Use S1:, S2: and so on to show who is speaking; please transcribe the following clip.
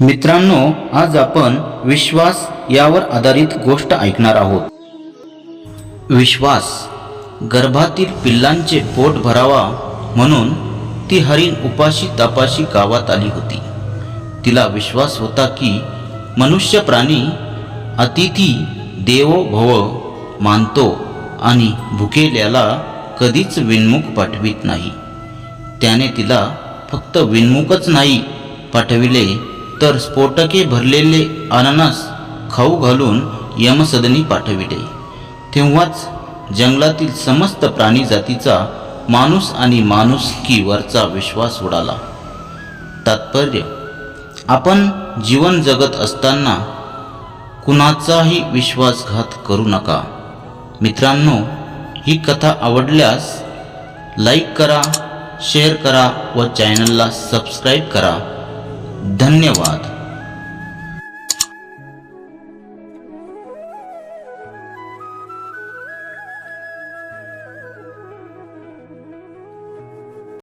S1: मित्रांनो आज आपण विश्वास यावर आधारित गोष्ट ऐकणार आहोत. विश्वास गर्भातील पिल्लांचे पोट भरावा म्हणून ती हरिण उपाशी तपाशी गावात आली होती. तिला विश्वास होता की मनुष्य प्राणी अतिथी देवो भव मानतो आणि भुकेल्याला कधीच विनमुख पाठवित नाही. त्याने तिला फक्त विनमुखच नाही पाठविले तर स्फोटके भरलेले अननस खाऊ घालून यमसदनी पाठविले. तेव्हाच जंगलातील समस्त प्राणी जातीचा माणूस आणि माणुसकीवरचा विश्वास उडाला. तात्पर्य आपण जीवन जगत असताना कुणाचाही विश्वासघात करू नका. मित्रांनो ही कथा आवडल्यास लाईक करा शेअर करा व चॅनलला सबस्क्राईब करा. धन्यवाद.